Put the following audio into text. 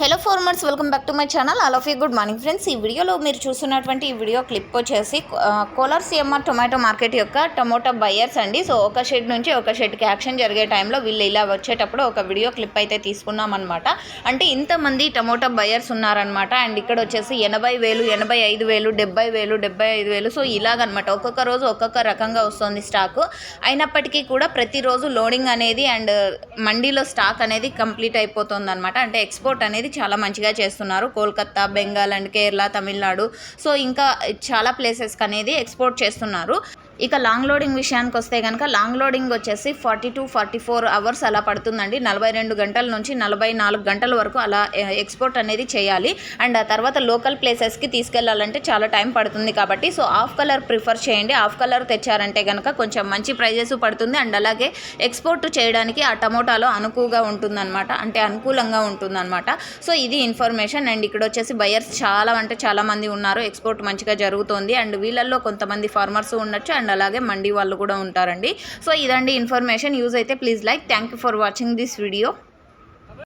Hello farmers welcome back to my channel all of you good morning friends ఈ వీడియోలో మీరు చూస్తున్నటువంటి ఈ వీడియో క్లిప్ వచ్చేసి కోలార్ సిఎంఆర్ టొమాటో మార్కెట్ యొక్క టమోటా బయర్స్ అండి. సో ఒక షెడ్ నుంచి ఒక షెడ్కి యాక్షన్ జరిగే టైంలో వీళ్ళు ఇలా వచ్చేటప్పుడు ఒక వీడియో క్లిప్ అయితే తీసుకున్నాం అనమాట అంటే ఇంతమంది టమోటా బయర్స్ ఉన్నారనమాట అండ్ ఇక్కడ వచ్చేసి ఎనభై వేలు ఎనభై ఐదు వేలు డెబ్బై వేలు డెబ్బై ఐదు వేలు. సో ఇలాగనమాట ఒక్కొక్క రోజు ఒక్కొక్క రకంగా వస్తుంది స్టాక్ అయినప్పటికీ కూడా ప్రతిరోజు లోడింగ్ అనేది అండ్ మండీలో స్టాక్ అనేది కంప్లీట్ అయిపోతుంది అనమాట అంటే ఎక్స్పోర్ట్ అనేది చాలా మంచిగా చేస్తున్నారు. కోల్కత్తా బెంగాల్ అండ్ కేరళ తమిళనాడు. సో ఇంకా చాలా ప్లేసెస్కి అనేది ఎక్స్పోర్ట్ చేస్తున్నారు. ఇక లాంగ్ లోడింగ్ విషయానికి వస్తే కనుక లాంగ్ లోడింగ్ వచ్చేసి forty two forty four hours అలా పడుతుందండి. నలభై రెండు గంటల నుంచి నలభై నాలుగు గంటల వరకు అలా ఎక్స్పోర్ట్ అనేది చేయాలి. అండ్ ఆ తర్వాత లోకల్ ప్లేసెస్కి తీసుకెళ్ళాలంటే చాలా టైం పడుతుంది కాబట్టి సో ఆఫ్ కలర్ ప్రిఫర్ చేయండి. ఆఫ్ కలర్ తెచ్చారంటే కనుక కొంచెం మంచి ప్రైజెస్ పడుతుంది. అండ్ అలాగే ఎక్స్పోర్ట్ చేయడానికి ఆ టమోటాలో అనుకువగా ఉంటుందన్నమాట. అంటే అనుకూలంగా ఉంటుందన్నమాట. సో ఇది ఇన్ఫర్మేషన్ అండ్ ఇక్కడ వచ్చేసి బయర్స్ చాలా అంటే చాలా మంది ఉన్నారు. ఎక్స్పోర్ట్ మంచిగా జరుగుతోంది. అండ్ వీళ్ళల్లో కొంతమంది ఫార్మర్స్ ఉండొచ్చు. అండ్ అలాగే మండి వాళ్ళు కూడా ఉంటారండి. సో ఇదండి ఇన్ఫర్మేషన్. యూజ్ అయితే please like. Thank you for watching this video.